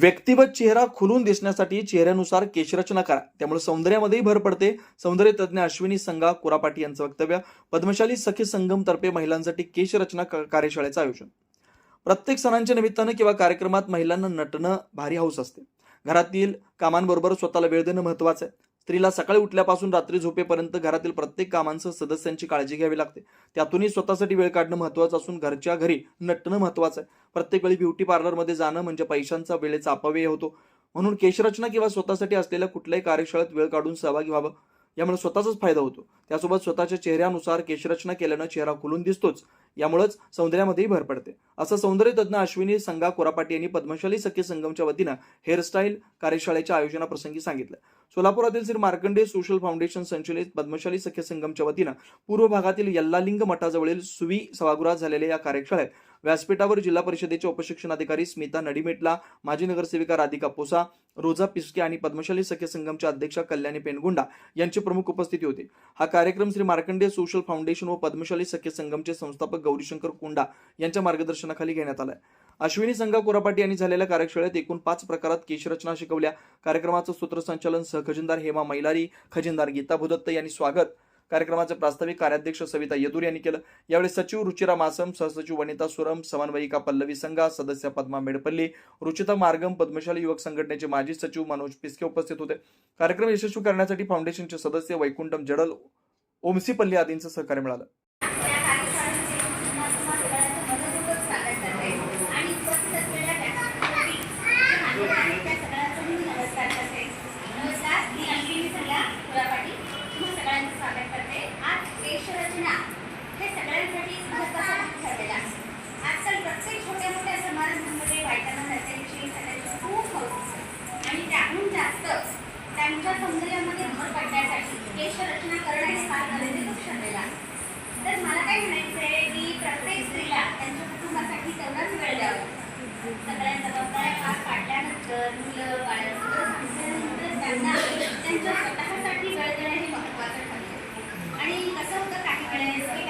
व्यक्तिगत चेहरा खुलून दिसण्यासाठी चेहऱ्यानुसार केशरचना करा. त्यामुळे सौंदर्यामध्येही भर पडते. सौंदर्य तज्ज्ञ अश्विनी संघा कुरापाटी यांचं वक्तव्य पद्मशाली सखी संगम तर्फे महिलांसाठी केशरचना कार्यशाळेचं आयोजन. प्रत्येक सणांच्या निमित्तानं किंवा कार्यक्रमात महिलांना नटणं भारी हौस असते. घरातील कामांबरोबर स्वतःला वेळ देणं महत्वाचं आहे. स्त्रीला सकाळी उठल्यापासून रात्री झोपेपर्यंत घरातील प्रत्येक कामांसह सदस्यांची काळजी घ्यावी लागते. त्यातूनही स्वतःसाठी वेळ काढणं महत्वाचं असून घरच्या घरी नटणं महत्वाचं आहे. प्रत्येक वेळी ब्युटी पार्लरमध्ये जाणं म्हणजे पैशांचा वेळेचा अपव्यय होतो. म्हणून केशरचना किंवा स्वतःसाठी असलेल्या कुठल्याही कार्यशाळेत वेळ काढून सहभागी व्हावं. यामुळे स्वतःचाच फायदा होतो. त्यासोबत स्वतःच्या चेहऱ्यानुसार केशरचना केल्यानं चेहरा खुलून दिसतोच. यामुळेच सौंदर्यामध्येही भर पडते. असं सौंदर्य तज्ज्ञ अश्विनी संगा कोरापाटी यांनी पद्मशाली सखी संगमच्या वतीनं हेअरस्टाईल कार्यशाळेच्या आयोजनाप्रसंगी सांगितलं. सोलापुरातील श्री मार्कंडे सोशल फाउंडेशन संचलित पद्मशाली सखी संगमच्या वतीनं पूर्व भागातील यल्लालिंग मठाजवळील सुवी सभागृहात झालेल्या या कार्यशाळेत व्यासपीठावर जिल्हा परिषदेचे उपशिक्षणाधिकारी स्मिता नडीमेटला माजी नगरसेविका राधिका पोसा रोजा पिस्के आणि पद्मशाली सख्य संगमच्या अध्यक्षा कल्याणी पेनगुंडा यांची प्रमुख उपस्थिती होती. हा कार्यक्रम श्री मार्कंडे सोशल फाउंडेशन व पद्मशाली सख्य संगमचे संस्थापक गौरीशंकर कुंडा यांच्या मार्गदर्शनाखाली घेण्यात आलाय. अश्विनी संघा कोरापाटी यांनी झालेल्या कार्यशाळेत एकूण पाच प्रकारात केशरचना शिकवल्या. कार्यक्रमाचं सूत्रसंचालन सहखजिनदार हेमा मैलारी खजिनदार गीता भुदत्त यांनी स्वागत कार्यक्रमाचे प्रास्ताविक कार्याध्यक्ष सविता येदूर यांनी केलं. यावेळी सचिव रुचिरा मासम सहसचिव वनिता सुरम समन्वयिका पल्लवी संघा सदस्य पद्मा मेडपल्ली रुचिता मार्गम पद्मशाली युवक संघटनेचे माजी सचिव मनोज पिस्के उपस्थित होते. कार्यक्रम यशस्वी करण्यासाठी फाउंडेशनचे सदस्य वैकुंठम जडल ओमसीपल्ली आदींचं सहकार्य मिळालं. स्वागत करते. आज केशरचना हे सगळ्यांसाठी महत्त्वाचा ठरलेलं आहे. आजकाल प्रत्येक छोट्या मोठ्या समारंभामध्ये बायकांना त्याच्याविषयी सगळ्यांची खूप हौस असते आणि त्याहून जास्त त्यांच्या सौंदर्यामध्ये भर पडण्यासाठी केशरचना करणं हे फार गरजेचं ठरलेलं आहे. तर मला काय म्हणायचं आहे की प्रत्येक स्त्रीला त्यांच्या कुटुंबासाठी तेवढाच वेळ द्यावा सगळ्या जबाबदाऱ्या पार पाडल्यानंतर मुलं बाळं त्यांना त्यांच्या स्वतः वेळ देणं हे महत्त्वाचं ठरलं आणि कसं होतं